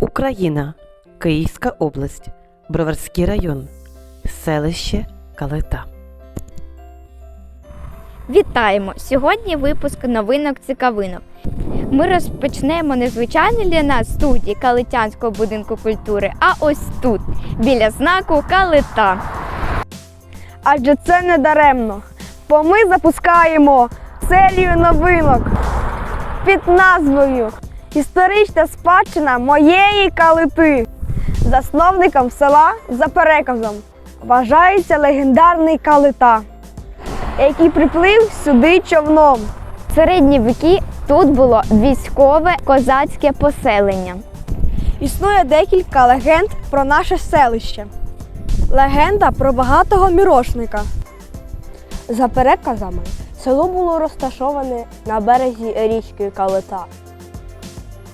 Україна, Київська область, Броварський район, селище Калита. Вітаємо! Сьогодні випуск новинок цікавинок. Ми розпочнемо незвичайно для нас студії Калитянського будинку культури, а ось тут, біля знаку Калита. Адже це не даремно, бо ми запускаємо серію новинок під назвою Історична спадщина моєї калити. Засновником села за переказом вважається легендарний калита, який приплив сюди човном. В середні віки тут було військове козацьке поселення. Існує декілька легенд про наше селище. Легенда про багатого мірошника. За переказами, село було розташоване на березі річки Калита.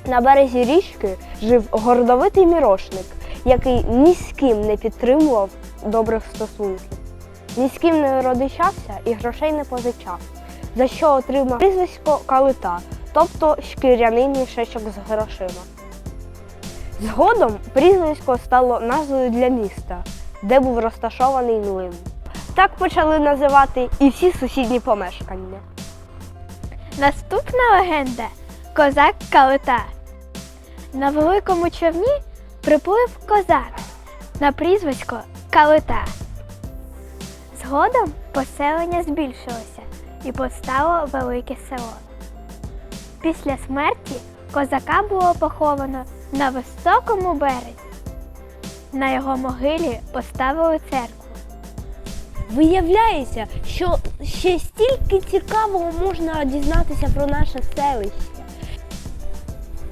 На березі річки жив гордовитий мірошник, який ні з ким не підтримував добрих стосунків, ні з ким не родичався і грошей не позичав, за що отримав прізвисько Калита, тобто шкіряний мішечок з грошима. Згодом прізвисько стало назвою для міста, де був розташований млин. Так почали називати і всі сусідні помешкання. Наступна легенда козак Калита. На великому човні приплив козак на прізвисько Калита. Згодом поселення збільшилося і постало велике село. Після смерті козака було поховано на високому березі. На його могилі поставили церкву. Виявляється, що ще стільки цікавого можна дізнатися про наше селище.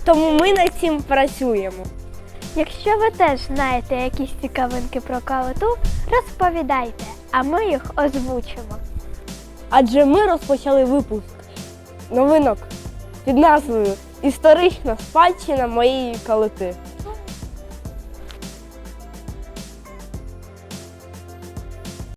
Тому ми над цим працюємо. Якщо ви теж знаєте якісь цікавинки про калиту, розповідайте, а ми їх озвучимо. Адже ми розпочали випуск новинок під назвою Історична спадщина моєї калити.